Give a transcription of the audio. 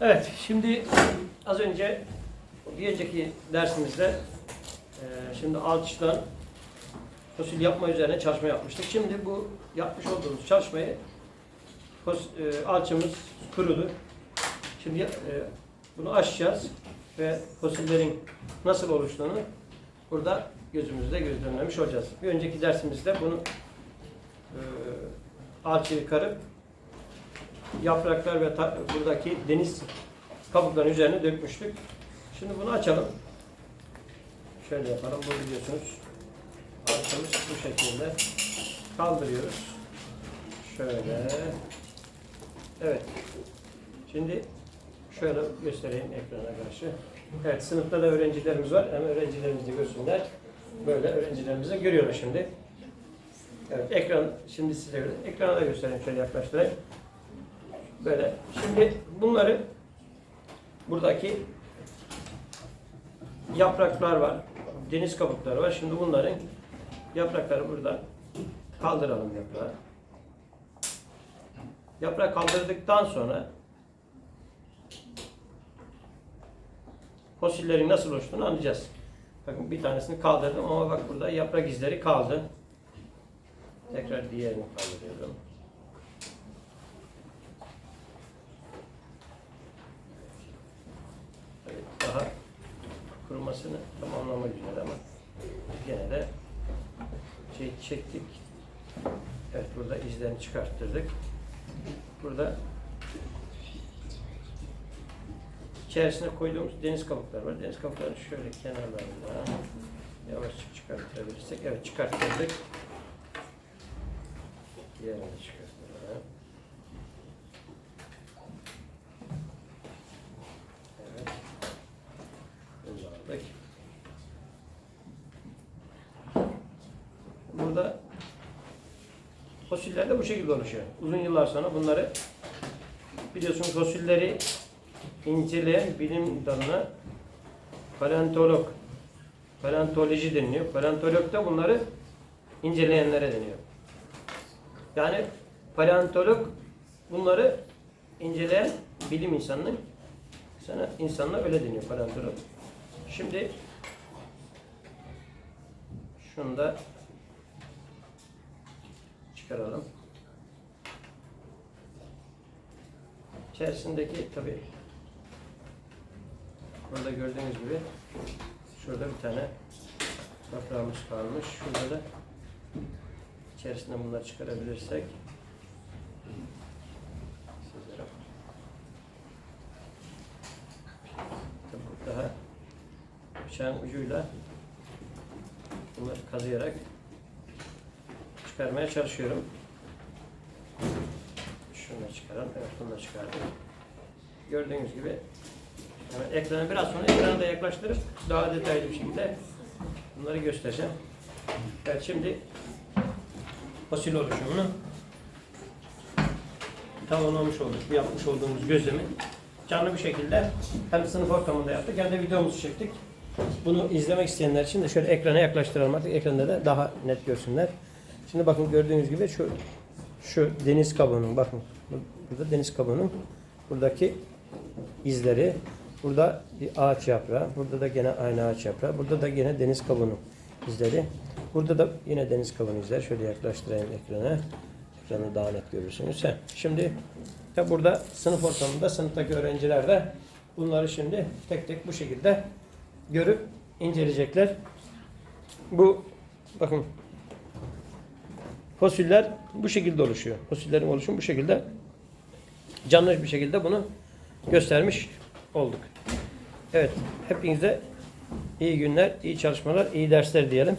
Evet, şimdi az önce bir önceki dersimizde e, şimdi alçıdan fosil yapma üzerine çalışma yapmıştık. Şimdi bu yapmış olduğumuz çalışmayı fos, e, alçımız kurudu. Şimdi e, bunu açacağız ve fosillerin nasıl oluştuğunu burada gözümüzde gözlemlemiş olacağız. Bir önceki dersimizde bunu e, alçıyı karıp yapraklar ve buradaki deniz kabukların üzerine dökmüştük. Şimdi bunu açalım. Şöyle yapalım. Bu biliyorsunuz alçımız bu şekilde kaldırıyoruz. Şöyle. Evet. Şimdi şöyle göstereyim ekrana karşı. Evet sınıfta da öğrencilerimiz var. Hem öğrencilerimiz de görsünler. Böyle öğrencilerimiz de görüyorlar şimdi. Evet ekran şimdi size ekrana da göstereyim şöyle yaklaştırayım. Böyle. Şimdi bunları buradaki yapraklar var. Deniz kabukları var. Şimdi bunların yaprakları burada kaldıralım yaprağı. Yaprağı kaldırdıktan sonra fosillerin nasıl oluştuğunu anlayacağız. Bakın bir tanesini kaldırdım ama bak burada yaprak izleri kaldı. Tekrar diğerini kaldırıyorum. Evet, daha kurumasını tamamlamak üzere ama gene de şey çektik. Evet burada izlerini çıkarttırdık. Burada içerisine koyduğumuz deniz kabukları var. Deniz kabuklarını şöyle kenarlarında yavaşça çıkartabilirsek. Evet çıkarttırdık. Diğerini de çıkartalım. Evet. Aldık. Burada fosiller de bu şekilde oluşuyor. Uzun yıllar sonra bunları biliyorsunuz fosilleri inceleyen bilim dalına paleontolog, paleontoloji deniliyor. Paleontolog da bunları inceleyenlere deniyor. Yani paleontolog bunları inceleyen bilim insanının sana insanla öyle deniyor paleontolog. Şimdi şunu da çıkaralım. İçerisindeki tabi burada gördüğünüz gibi şurada bir tane yaprağımız kalmış. Şurada da içerisinden bunları çıkarabilirsek daha bıçağın ucuyla bunları kazıyarak çıkarmaya çalışıyorum. Şunu çıkaralım. Evet bunu da çıkardım. Gördüğünüz gibi hemen ekranı biraz sonra ekranı da yaklaştırıp daha detaylı bir şekilde bunları göstereceğim. Evet şimdi fosil oluşumunu tamamlamış olduk. Yapmış olduğumuz gözlemi canlı bir şekilde hem sınıf ortamında yaptık hem de videomuzu çektik. Bunu izlemek isteyenler için de şöyle ekrana yaklaştıralım artık. Ekranda da daha net görsünler. Şimdi bakın gördüğünüz gibi şu şu deniz kabuğunun bakın burada deniz kabuğunun buradaki izleri. Burada bir ağaç yaprağı burada da gene aynı ağaç yaprağı burada da gene deniz kabuğunun izleri. Burada da yine deniz kabuğunun izleri. Şöyle yaklaştırayım ekrana. Ekranı daha net görürsünüz. Heh, şimdi tabi burada sınıf ortamında sınıftaki öğrenciler de bunları şimdi tek tek bu şekilde görüp inceleyecekler bu bakın Fosiller bu şekilde oluşuyor. Fosillerin oluşumu bu şekilde canlı bir şekilde bunu göstermiş olduk. Evet, hepinize iyi günler, iyi çalışmalar, iyi dersler diyelim.